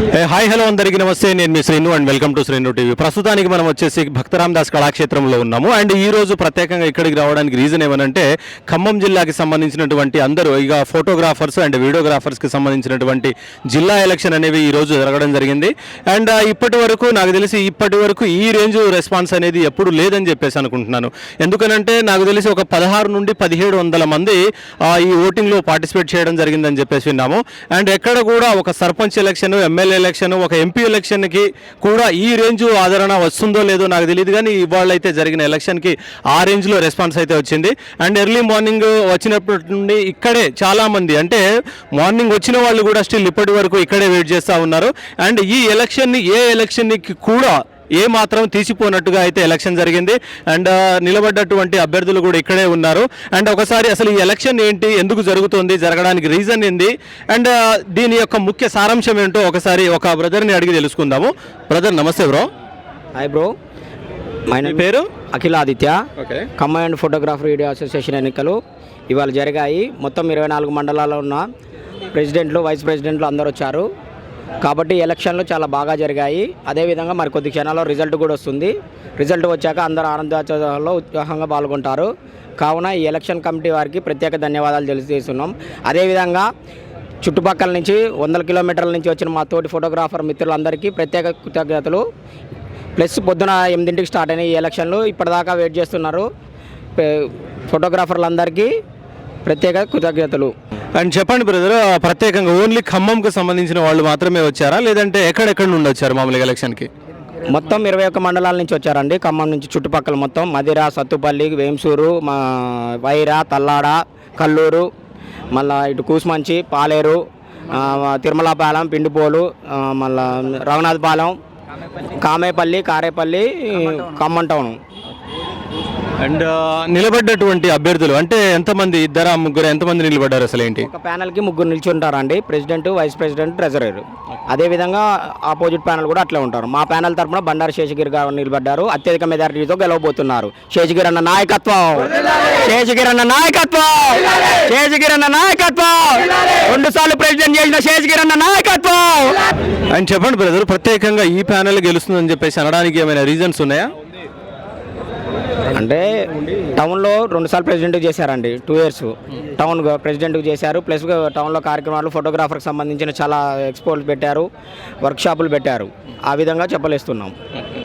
Hi hello అందరికీ నమస్తే. నేను మీ Srinu and welcome to Srinu TV. ప్రస్తుతానికి మనం వచ్చేసి భక్తరామ్ దాస్ కళాక్షేత్రంలో ఉన్నాము. అండ్ ఈ రోజు ప్రత్యేకంగా ఇక్కడికి రావడానికి రీజన్ ఏమనంటే ఖమ్మం జిల్లాకి సంబంధించినటువంటి అందరూ ఇక ఫోటోగ్రాఫర్స్ అండ్ వీడియోగ్రాఫర్స్కి సంబంధించినటువంటి జిల్లా ఎలక్షన్ అనేవి ఈ రోజు జరగడం జరిగింది. అండ్ ఇప్పటి వరకు నాకు తెలిసి ఇప్పటి వరకు ఈ రేంజ్ రెస్పాన్స్ అనేది ఎప్పుడు లేదని చెప్పేసి అనుకుంటున్నాను. ఎందుకనంటే నాకు తెలిసి ఒక పదహారు నుండి పదిహేడు వందల మంది ఈ ఓటింగ్లో పార్టిసిపేట్ చేయడం జరిగిందని చెప్పేసి విన్నాము. అండ్ ఎక్కడ కూడా ఒక సర్పంచ్ ఎలక్షన్ ఎమ్మెల్యే ఎలక్షన్ ఒక ఎంపీ ఎలక్షన్కి కూడా ఈ రేంజ్ ఆదరణ వస్తుందో లేదో నాకు తెలియదు కానీ ఇవాళ అయితే జరిగిన ఎలక్షన్కి ఆ రేంజ్లో రెస్పాన్స్ అయితే వచ్చింది. అండ్ ఎర్లీ మార్నింగ్ వచ్చినప్పటి నుండి ఇక్కడే చాలామంది అంటే మార్నింగ్ వచ్చిన వాళ్ళు కూడా స్టిల్ ఇప్పటి వరకు ఇక్కడే వెయిట్ చేస్తూ ఉన్నారు. అండ్ ఈ ఎలక్షన్ని ఏ ఎలక్షన్కి కూడా ఏ మాత్రం తీసిపోనట్టుగా అయితే ఎలక్షన్ జరిగింది. అండ్ నిలబడ్డటువంటి అభ్యర్థులు కూడా ఇక్కడే ఉన్నారు. అండ్ ఒకసారి అసలు ఈ ఎలక్షన్ ఏంటి ఎందుకు జరుగుతుంది జరగడానికి రీజన్ ఏంది? అండ్ దీని యొక్క ముఖ్య సారాంశం ఏంటో ఒకసారి ఒక బ్రదర్ని అడిగి తెలుసుకుందాము. బ్రదర్ నమస్తే బ్రో. Hi bro. మై పేరు? అఖిల ఆదిత్య. ఓకే. కమాండ్ ఫోటోగ్రాఫర్ వీడియో అసోసియేషన్ ఎన్నికలు ఇవాళ జరిగాయి. మొత్తం ఇరవై నాలుగు మండలాల్లో ఉన్న ప్రెసిడెంట్లు వైస్ ప్రెసిడెంట్లు అందరూ వచ్చారు. కాబట్టి ఎలక్షన్లు చాలా బాగా జరిగాయి. అదేవిధంగా మరి కొద్ది క్షణాల్లో రిజల్ట్ కూడా వస్తుంది. రిజల్ట్ వచ్చాక అందరూ ఆనందోత్సవాల్లో ఉత్సాహంగా పాల్గొంటారు. కావున ఈ ఎలక్షన్ కమిటీ వారికి ప్రత్యేక ధన్యవాదాలు తెలియజేస్తున్నాం. అదేవిధంగా చుట్టుపక్కల నుంచి వందల కిలోమీటర్ల నుంచి వచ్చిన మా తోటి ఫోటోగ్రాఫర్ మిత్రులందరికీ ప్రత్యేక కృతజ్ఞతలు. ప్లస్ పొద్దున ఎనిమిదింటికి స్టార్ట్ అయిన ఈ ఎలక్షన్లు. ఇప్పటిదాకా వెయిట్ చేస్తున్నారు. ఫోటోగ్రాఫర్లందరికీ ప్రత్యేక కృతజ్ఞతలు. అండ్ చెప్పండి బ్రదర్ ప్రత్యేకంగా ఓన్లీ ఖమ్మంకు సంబంధించిన వాళ్ళు మాత్రమే వచ్చారా? లేదంటే ఎక్కడెక్కడ నుండి వచ్చారు మామూలుగా ఎలక్షన్కి? మొత్తం ఇరవై ఒక్క మండలాల నుంచి వచ్చారండి. ఖమ్మం నుంచి చుట్టుపక్కల మొత్తం మదిర సత్తుపల్లి వేంసూరు మా వైరా తల్లాడ కల్లూరు మళ్ళా ఇటు కూసుమంచి పాలేరు తిరుమలపాలెం పిండిపోలు మళ్ళా రఘునాథపాలెం కామేపల్లి కారేపల్లి ఖమ్మం టౌన్. అండ్ నిలబడ్డటువంటి అభ్యర్థులు అంటే ఎంతమంది ఇద్దరా ముగ్గురు ఎంతమంది నిలబడ్డారు అసలు ఏంటి? ఒక ప్యానల్కి ముగ్గురు నిల్చుంటారండి. President vice president treasurer. అదేవిధంగా ఆపోజిట్ ప్యానల్ కూడా అట్లే ఉంటారు. మా ప్యానల్ తరఫున బండారు శేషగిరి గారు నిలబడ్డారు. అత్యధిక మెజారిటీతో గెలవబోతున్నారు. శేషగిరి అన్న నాయకత్వం! శేషగిరి అన్న నాయకత్వం! శేషగిరి అన్న నాయకత్వం! రెండు సార్లు ప్రెసిడెంట్ చేసిన శేషగిరి అన్న నాయకత్వం! అండ్ చెప్పండి బ్రదర్ ప్రత్యేకంగా ఈ ప్యానెల్ గెలుస్తుందని చెప్పేసి అనడానికి ఏమైనా రీజన్స్ ఉన్నాయా? అంటే టౌన్లో రెండుసార్లు ప్రెసిడెంట్కి ప్రెసిడెంట్ చేశారండి టూ ఇయర్స్. టౌన్ ప్రెసిడెంట్కి చేశారు ప్లస్ టౌన్లో కార్యక్రమాలు ఫోటోగ్రాఫర్కి సంబంధించిన చాలా ఎక్స్పోర్ట్స్ పెట్టారు వర్క్షాపులు పెట్టారు. ఆ విధంగా చెప్పలేస్తున్నాం.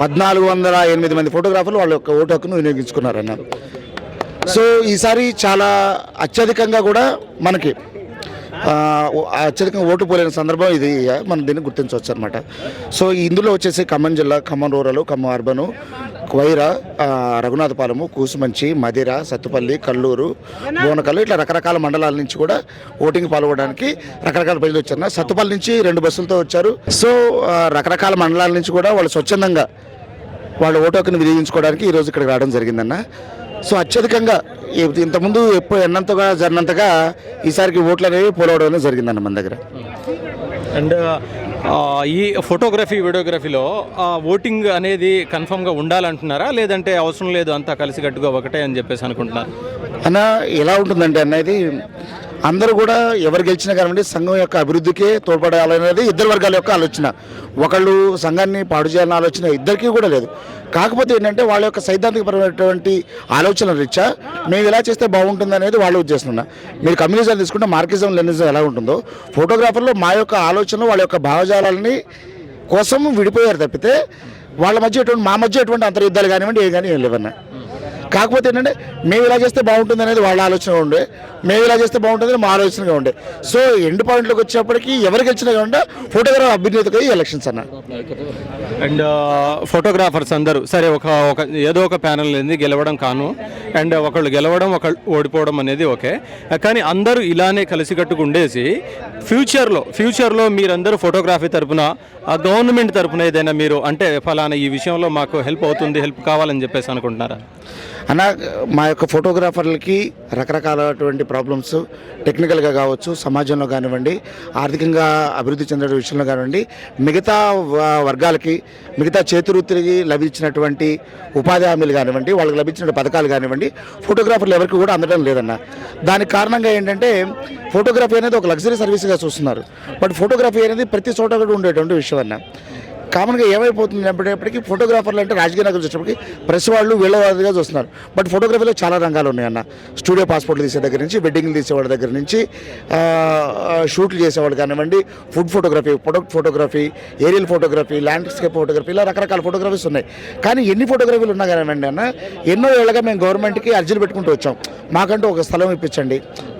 పద్నాలుగు వందల ఎనిమిది మంది ఫోటోగ్రాఫర్లు వాళ్ళ యొక్క ఓటు హక్కును వినియోగించుకున్నారన్నారు సో ఈసారి చాలా అత్యధికంగా కూడా మనకి అత్యధికంగా ఓటు పోలేని సందర్భం ఇది మనం దీన్ని గుర్తించవచ్చు అనమాట సో ఇందులో వచ్చేసి ఖమ్మం జిల్లా ఖమ్మం రూరల్ ఖమ్మం అర్బను వైరా రఘునాథపాలెము కూసుమంచి మదిర సత్తుపల్లి కల్లూరు బోనకల్లు ఇట్లా రకరకాల మండలాల నుంచి కూడా ఓటింగ్ పాల్గొనడానికి రకరకాల ప్రజలు వచ్చారు. సత్తుపల్లి నుంచి రెండు బస్సులతో వచ్చారు. సో రకరకాల మండలాల నుంచి కూడా వాళ్ళు స్వచ్ఛందంగా వాళ్ళ ఓటు హక్కును వినియోగించుకోవడానికి ఈరోజు ఇక్కడికి రావడం జరిగిందన్న. సో అత్యధికంగా ఇంతకుముందు ఎప్పుడు ఎన్నంతగా జరిగినంతగా ఈసారికి ఓట్లు అనేవి పోలవడం అనేది జరిగిందన్న మన దగ్గర. అండ్ ఈ ఫోటోగ్రఫీ వీడియోగ్రఫీలో ఓటింగ్ అనేది కన్ఫర్మ్గా ఉండాలంటున్నారా? లేదంటే అవసరం లేదు అంతా కలిసికట్టుగా ఒకటే అని చెప్పేసి అనుకుంటున్నారు? అన్న ఎలా ఉంటుందంటే అన్నది అందరూ కూడా ఎవరు గెలిచినా కానివ్వండి సంఘం యొక్క అభివృద్ధికే తోడ్పడాలనేది ఇద్దరు వర్గాల యొక్క ఆలోచన. ఒకళ్ళు సంఘాన్ని పాడు చేయాలన్న ఆలోచన ఇద్దరికీ కూడా లేదు. కాకపోతే ఏంటంటే వాళ్ళ యొక్క సైద్ధాంతికపరమైనటువంటి ఆలోచన రీత్యా మేము ఇలా చేస్తే బాగుంటుంది అనేది వాళ్ళు ఉద్దేశం మీరు కమ్యూనిజం తీసుకుంటే మార్కిజం లెనిజం ఎలా ఉంటుందో ఫోటోగ్రాఫర్లో మా యొక్క ఆలోచనలు వాళ్ళ యొక్క భావజాలని కోసం విడిపోయారు తప్పితే వాళ్ళ మధ్య ఎటువంటి మా మధ్య ఎటువంటి అంతర్యుద్ధాలు కానివ్వండి ఏ కానీ ఏం లేవన్నా. కాకపోతే ఏంటంటే మేము ఇలా చేస్తే బాగుంటుంది అనేది వాళ్ళ ఆలోచన ఉండే మేము ఇలా చేస్తే బాగుంటుంది మా ఆలోచనగా ఉండే. సో ఎండ్ పాయింట్లోకి వచ్చేప్పటికి ఎవరికి వచ్చినా కాకుండా ఫోటోగ్రాఫర్ అభ్యున్నతగా ఎలక్షన్స్ అన్న. అండ్ ఫోటోగ్రాఫర్స్ అందరూ సరే ఒక ఒక ఏదో ఒక ప్యానల్ అనేది గెలవడం కాను. అండ్ ఒకళ్ళు గెలవడం ఒకళ్ళు ఓడిపోవడం అనేది ఓకే. కానీ అందరూ ఇలానే కలిసికట్టుగా ఉండేసి ఫ్యూచర్లో ఫ్యూచర్లో మీరందరూ ఫోటోగ్రఫీ తరపున గవర్నమెంట్ తరపున ఏదైనా మీరు అంటే ఫలానా ఈ విషయంలో మాకు హెల్ప్ అవుతుంది హెల్ప్ కావాలని చెప్పేసి అనుకుంటున్నారా? అన్న మా యొక్క ఫోటోగ్రాఫర్లకి రకరకాలటువంటి ప్రాబ్లమ్స్ టెక్నికల్గా కావచ్చు సమాజంలో కానివ్వండి ఆర్థికంగా అభివృద్ధి చెందే విషయంలో కానివ్వండి మిగతా వర్గాలకి మిగతా చేతివృత్తికి లభించినటువంటి ఉపాధి హామీలు కానివ్వండి వాళ్ళకి లభించిన పథకాలు కానివ్వండి ఫోటోగ్రాఫర్లు ఎవరికి కూడా అందడం లేదన్న. దానికి కారణంగా ఏంటంటే ఫోటోగ్రఫీ అనేది ఒక లగ్జరీ సర్వీస్గా చూస్తున్నారు. బట్ ఫోటోగ్రఫీ అనేది ప్రతి చోట కూడా ఉండేటువంటి విషయం అన్న. కామన్గా ఏమైపోతుంది అనేప్పటికీ ఫోటోగ్రాఫర్లు అంటే రాజకీయ నాయకులు వచ్చేటప్పటికి ప్రెస్ వాళ్ళు వీళ్ళవాదిగా చూస్తున్నారు. బట్ ఫోటోగ్రఫీలో చాలా రంగాలు ఉన్నాయన్న స్టూడియో పాస్పోర్ట్లు తీసే దగ్గర నుంచి వెడ్డింగ్లు తీసేవాళ్ళ దగ్గర నుంచి షూట్లు చేసేవాళ్ళు కానివ్వండి food photography product photography aerial photography landscape photography ఇలా రకరకాల ఫోటోగ్రఫీస్ ఉన్నాయి. కానీ ఎన్ని ఫోటోగ్రఫీలు ఉన్నా కానివ్వండి అన్న ఎన్నో ఏళ్ళగా మేము గవర్నమెంట్కి అర్జీలు పెట్టుకుంటూ వచ్చాం. మాకంటూ ఒక స్థలం ఇప్పించండి.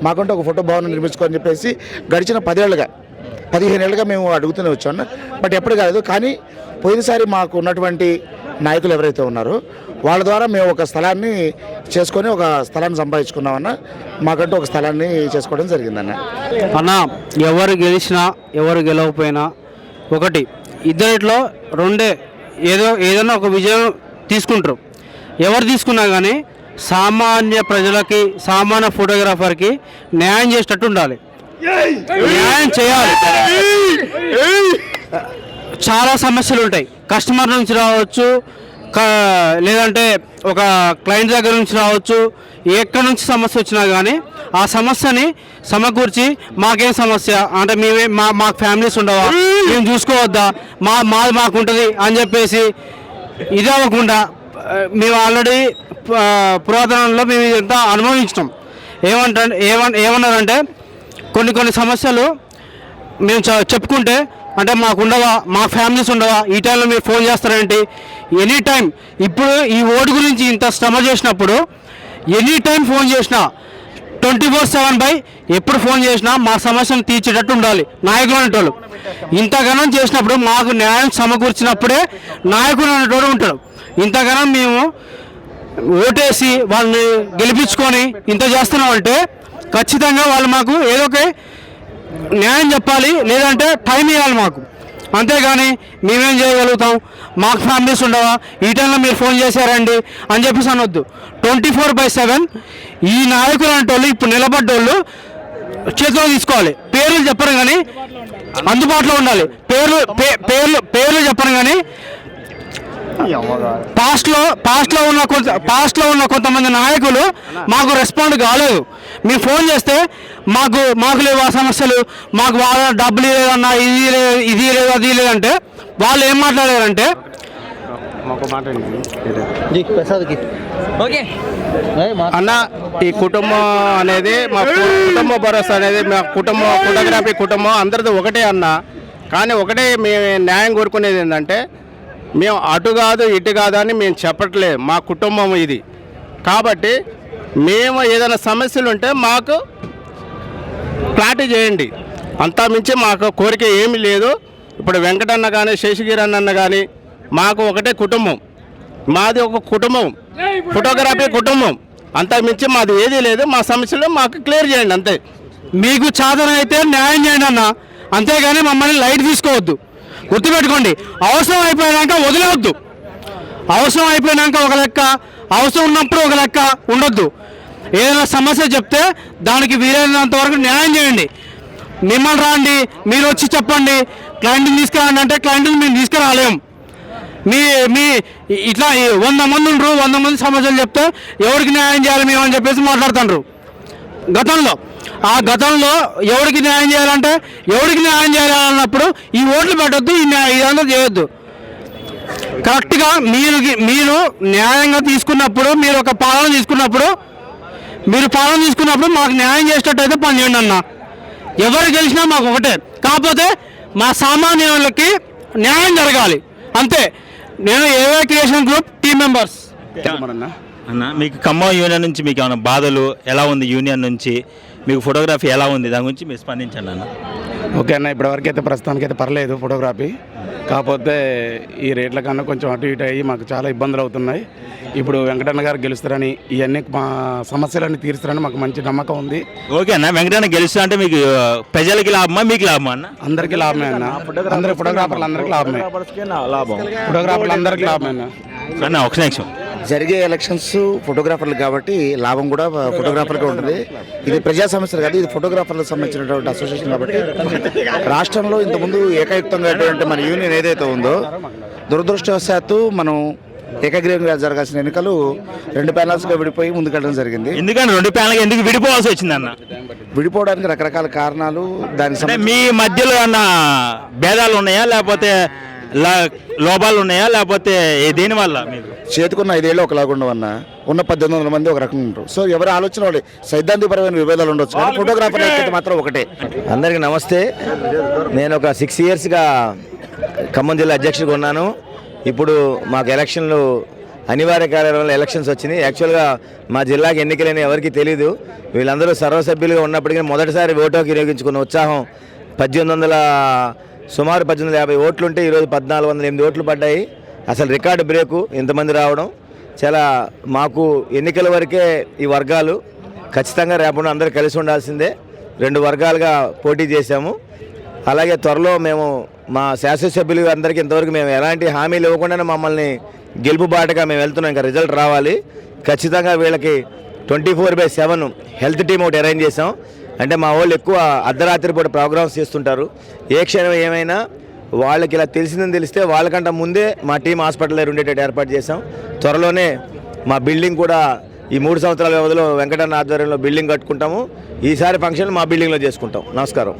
మాకంటూ ఒక ఫోటో భవనం నిర్మించుకోని చెప్పేసి గడిచిన పదేళ్ళుగా పదిహేను ఏళ్ళుగా మేము అడుగుతూనే వచ్చాం. బట్ ఎప్పుడు కాలేదు. కానీ పోయినసారి మాకు ఉన్నటువంటి నాయకులు ఎవరైతే ఉన్నారో వాళ్ళ ద్వారా మేము ఒక స్థలాన్ని చేసుకొని ఒక స్థలాన్ని సంపాదించుకున్నామన్న మాకంటూ ఒక స్థలాన్ని చేసుకోవడం జరిగిందన్న. అన్న ఎవరు గెలిచినా ఎవరు గెలవకపోయినా ఒకటి ఇద్దరిట్లో రెండే ఏదో ఏదైనా ఒక విజయం తీసుకుంటారు. ఎవరు తీసుకున్నా కానీ సామాన్య ప్రజలకి సామాన్య ఫోటోగ్రాఫర్కి న్యాయం చేసేటట్టు ఉండాలి. న్యాయం చేయాలి. చాలా సమస్యలు ఉంటాయి. కస్టమర్ నుంచి రావచ్చు లేదంటే ఒక క్లయింట్ దగ్గర నుంచి రావచ్చు ఎక్కడి నుంచి సమస్య వచ్చినా కానీ ఆ సమస్యని సమకూర్చి మాకేం సమస్య? అంటే మేమే మా మాకు ఫ్యామిలీస్ ఉండవా? మేము చూసుకోవద్దా? మా మాది మాకు ఉంటుంది అని చెప్పేసి ఇది అవ్వకుండా మేము ఆల్రెడీ పురాతనంలో మేము ఇదంతా అనుభవించడం ఏమంటే ఏమన్ ఏమన్నారంటే కొన్ని కొన్ని సమస్యలు మేము చ- చెప్పుకుంటే అంటే మాకు ఉండవా మా ఫ్యామిలీస్ ఉండవా ఈ టైంలో మీరు ఫోన్ చేస్తారేంటి? ఎనీ టైం ఇప్పుడు ఈ ఓటు గురించి ఇంత శ్రమ చేసినప్పుడు ఎనీ టైం ఫోన్ చేసినా ట్వంటీ ఫోర్ సెవెన్ బై ఎప్పుడు ఫోన్ చేసినా మా సమస్యను తీర్చేటట్టు ఉండాలి నాయకులు అనేటోళ్ళు. ఇంతగానం చేసినప్పుడు మాకు న్యాయం సమకూర్చినప్పుడే నాయకుడు అనేటోడు ఉంటాడు ఇంతగానం మేము ఓటేసి వాళ్ళని గెలిపించుకొని ఇంత చేస్తున్నాం అంటే ఖచ్చితంగా వాళ్ళు మాకు ఏదో ఒక న్యాయం చెప్పాలి లేదంటే టైం ఇవ్వాలి మాకు. అంతేగాని మేమేం చేయగలుగుతాం? మాకు ఫ్యామిలీస్ ఉండవా? ఈ టైంలో మీరు ఫోన్ చేశారండి అని చెప్పేసి అనొద్దు. ట్వంటీ ఫోర్ బై సెవెన్ ఈ నాయకులు అనేటోళ్ళు ఇప్పుడు నిలబడ్డోళ్ళు చేతిలో తీసుకోవాలి. పేర్లు చెప్పరు కానీ అందుబాటులో ఉండాలి. పేర్లు పే- పేర్లు పేర్లు చెప్పరు కానీ పాస్ట్లో పాస్ట్లో ఉన్న కొంత పాస్ట్లో ఉన్న కొంతమంది నాయకులు మాకు రెస్పాండ్ కాలేదు. మీరు ఫోన్ చేస్తే మాకు మాకు లేవు ఆ సమస్యలు. మాకు వాళ్ళ డబ్బులు లేదన్నా ఇది లేదు ఇది లేదు అది లేదంటే వాళ్ళు ఏం మాట్లాడారంటే అన్న ఈ కుటుంబం అనేది మా కుటుంబ భరోసా అనేది మా కుటుంబం ఫోటోగ్రఫీ కుటుంబం అందరిది ఒకటే అన్న. కానీ ఒకటే మేము న్యాయం కోరుకునేది ఏంటంటే మేము అటు కాదు ఇటు కాదు అని మేము చెప్పట్లేదు. మా కుటుంబం ఇది. కాబట్టి మేము ఏదైనా సమస్యలు ఉంటే మాకు ప్లాట్ చేయండి. అంతా మించి మాకు కోరిక ఏమీ లేదు. ఇప్పుడు వెంకటన్న కానీ శేషగిరన్న అన్న కానీ మాకు ఒకటే కుటుంబం. మాది ఒక కుటుంబం. ఫోటోగ్రఫీ కుటుంబం. అంతా మించి మాది ఏదీ లేదు. మా సమస్యలు మాకు క్లియర్ చేయండి అంతే. మీకు చాదన అయితే న్యాయం చేయండి అన్న. అంతేగాని మమ్మల్ని లైట్ తీసుకోవద్దు. గుర్తుపెట్టుకోండి అవసరం అయిపోయాక వదిలేవద్దు అవసరం అయిపోయినాక ఒక లెక్క అవసరం ఉన్నప్పుడు ఒక లెక్క ఉండొద్దు. ఏదైనా సమస్య చెప్తే దానికి వీలైనంత వరకు న్యాయం చేయండి. మిమ్మల్ని రాండి మీరు వచ్చి చెప్పండి క్లయింట్ని తీసుకురండి అంటే క్లయింట్ని మేము తీసుకురాలేము మీ మీ ఇట్లా వంద మంది ఉండరు వంద మంది సమస్యలు చెప్తే ఎవరికి న్యాయం చేయాలి మేము అని చెప్పేసి మాట్లాడుతుండ్రు. గతంలో ఆ గతంలో ఎవరికి న్యాయం చేయాలంటే ఎవరికి న్యాయం చేయాలన్నప్పుడు ఈ ఓట్లు పెట్టొద్దు ఈ న్యాయ ఇదంతా చేయొద్దు. కరెక్ట్గా మీరు మీరు న్యాయంగా తీసుకున్నప్పుడు మీరు ఒక పాలన తీసుకున్నప్పుడు మీరు పాలన తీసుకున్నప్పుడు మాకు న్యాయం చేసేటట్టయితే పని చేయండి అన్న. ఎవరు గెలిచినా మాకు ఒకటే. కాకపోతే మా సామాన్యులకి న్యాయం జరగాలి. అంతే. నేను ఏవే క్రియేషన్ గ్రూప్ టీం మెంబర్స్. అన్న. మీకు ఖమ్మం యూనియన్ నుంచి మీకు ఏమైనా బాధలు ఎలా ఉంది యూనియన్ నుంచి? మీకు ఫోటోగ్రఫీ ఎలా ఉంది? దాని గురించి మీరు స్పందించండి అన్న. ఓకే అన్న ఇప్పటివరకు అయితే ప్రస్తుతానికి అయితే పర్లేదు ఫోటోగ్రఫీ. కాకపోతే ఈ రేట్ల కన్నా కొంచెం అటు ఇటు అయ్యి మాకు చాలా ఇబ్బందులు అవుతున్నాయి. ఇప్పుడు వెంకటన్న గారు గెలుస్తారని ఇవన్నీ మా సమస్యలన్నీ తీరుస్తారని మాకు మంచి నమ్మకం ఉంది. ఓకే అన్న వెంకటన్న గెలుస్తా అంటే మీకు ప్రజలకి లాభమా మీకు లాభమా అన్న? అందరికీ లాభమే అన్న. అందరి ఫోటోగ్రాఫర్లు అందరికీ లాభమే. ఫోటోగ్రాఫర్లు అందరికీ లాభమే అన్న. అన్న ఒక నిమిషం. జరిగే ఎలక్షన్స్ ఫోటోగ్రాఫర్లు కాబట్టి లాభం కూడా ఫోటోగ్రాఫర్గా ఉంటుంది. ఇది ప్రజా సమస్యలు కాదు ఇది ఫోటోగ్రాఫర్లకు సంబంధించినటువంటి అసోసియేషన్ కాబట్టి రాష్ట్రంలో ఇంతకుముందు ఏకయుక్తంగా మన యూనియన్ ఏదైతే ఉందో దురదృష్టవశాత్తు మనం ఏకగ్రీవంగా జరగాల్సిన ఎన్నికలు రెండు ప్యానల్స్గా విడిపోయి ముందుకెళ్ళడం జరిగింది. ఎందుకని రెండు ప్యానల్ ఎందుకు విడిపోవాల్సి వచ్చింది అన్న? విడిపోవడానికి రకరకాల కారణాలు దానికి మీ మధ్యలో అన్న భేదాలు ఉన్నాయా? లేకపోతే లోపాలు ఉన్నాయా? లేకపోతే ఏ- దేని వల్ల చేతికున్న ఐదేళ్ళు ఒకలాగా ఉండవన్న ఉన్న పద్దెనిమిది వందల మంది ఒక రకంగా ఉంటారు. సో ఎవరి ఆలోచన వాళ్ళే సైద్ధాంతికపరమైన విభేదాలు ఉండొచ్చు కానీ ఫోటోగ్రాఫర్ అయితే మాత్రం ఒకటే. అందరికీ నమస్తే. నేను ఒక సిక్స్ ఇయర్స్గా ఖమ్మం జిల్లా అధ్యక్షుడిగా ఉన్నాను. ఇప్పుడు మాకు ఎలక్షన్లు అనివార్య కార్యాలయంలో ఎలక్షన్స్ వచ్చినాయి. యాక్చువల్గా మా జిల్లాకి ఎన్నికలని ఎవరికీ తెలియదు వీళ్ళందరూ సర్వసభ్యులుగా ఉన్నప్పటికీ మొదటిసారి ఓటు వినియోగించుకున్న ఉత్సాహం పద్దెనిమిది వందల సుమారు పద్దెనిమిది యాభై ఓట్లు ఉంటే ఈరోజు పద్నాలుగు వందల ఎనిమిది ఓట్లు పడ్డాయి. అసలు రికార్డు బ్రేకు ఇంతమంది రావడం చాలా మాకు ఎన్నికల వరకే ఈ వర్గాలు ఖచ్చితంగా రేపటి అందరూ కలిసి ఉండాల్సిందే. రెండు వర్గాలుగా పోటీ చేశాము. అలాగే త్వరలో మేము మా శాసనసభ్యులు అందరికీ ఇంతవరకు మేము ఎలాంటి హామీలు ఇవ్వకుండానే మమ్మల్ని గెలుపు బాటగా మేము వెళ్తున్నాం. ఇంకా రిజల్ట్ రావాలి. ఖచ్చితంగా వీళ్ళకి twenty four by seven health team ఒకటి అరేంజ్ చేసాం అంటే మా వాళ్ళు ఎక్కువ అర్ధరాత్రి పూట ప్రోగ్రామ్స్ చేస్తుంటారు. ఏ క్షణం ఏమైనా వాళ్ళకి ఇలా తెలిసిందని తెలిస్తే వాళ్ళకంటే ముందే మా టీం హాస్పిటల్ దగ్గర ఉండేటట్టు ఏర్పాటు చేసాం త్వరలోనే మా బిల్డింగ్ కూడా ఈ మూడు సంవత్సరాల వ్యవధిలో వెంకటన్న ఆధ్వర్యంలో బిల్డింగ్ కట్టుకుంటాము. ఈసారి ఫంక్షన్ మా బిల్డింగ్లో చేసుకుంటాం. నమస్కారం.